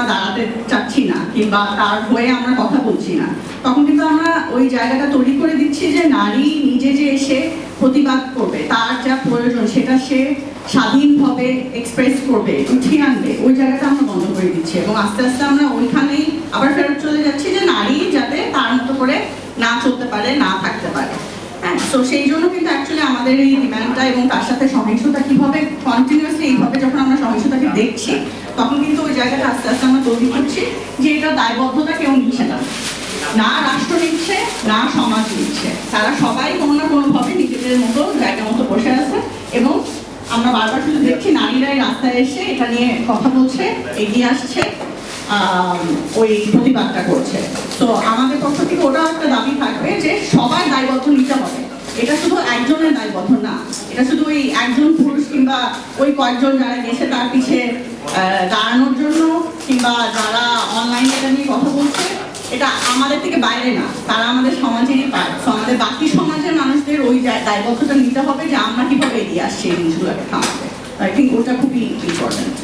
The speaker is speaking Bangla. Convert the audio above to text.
আমরা দাঁড়াতে চাচ্ছি না কিংবা তার হয়ে আমরা কথা বলছি না। তখন কিন্তু আমরা ওই জায়গাটা তৈরি করে দিচ্ছি যে নারী নিজে যে এসে প্রতিবাদ করবে, তার যা প্রয়োজন সেটা সে স্বাধীনভাবে এক্সপ্রেস করবে, উঠিয়ে আনবে, ওই জায়গাটা আমরা বন্ধ করে দিচ্ছি। এবং আস্তে আস্তে আমরা ওইখানেই আবার ফেরত চলে যাচ্ছি যে নারী যাতে তার মতো করে না চলতে পারে, না থাকতে পারে। হ্যাঁ তো সেই জন্য কিন্তু অ্যাকচুয়ালি আমাদের এই ডিমান্ডটা এবং তার সাথে সহিংসতা কীভাবে কন্টিনিউয়াসলি এইভাবে যখন আমরা সহিংসতাকে দেখছি জায়গাটা আস্তে আস্তে আমরা তৈরি করছি, যে এটা দায়বদ্ধতা কেউ নিচ্ছে না। না রাষ্ট্র নিচ্ছে, না সমাজ নিচ্ছে। তারা সবাই কোনো না কোনোভাবে নিজেদের মতো জায়গা মতো বসে আছে এবং আমরা বারবার শুধু দেখছি নারীরাই রাস্তায় এসে এটা নিয়ে কথা বলছে, এগিয়ে আসছে ওই প্রতিবাদটা করছে। তো আমাদের পক্ষ থেকে ওটাও একটা দাবি থাকবে যে সবার দায়বদ্ধ নিতে হবে। এটা শুধু একজনের দায়বদ্ধ না, এটা শুধু ওই একজন পুরুষ কিংবা ওই কয়েকজন যারা গেছে তার পিছিয়ে দাঁড়ানোর জন্য কিংবা যারা অনলাইনে এটা নিয়ে কথা বলছে, এটা আমাদের থেকে বাইরে না। তারা আমাদের সমাজেরই পায় সমাজের বাকি সমাজের মানুষদের ওই দায়- দায়বদ্ধতা নিতে হবে যে আমরা কীভাবে এগিয়ে আসছি এই জিনিসগুলোকে থামাতে। আই থিঙ্ক ওটা খুবই ইম্পর্টেন্ট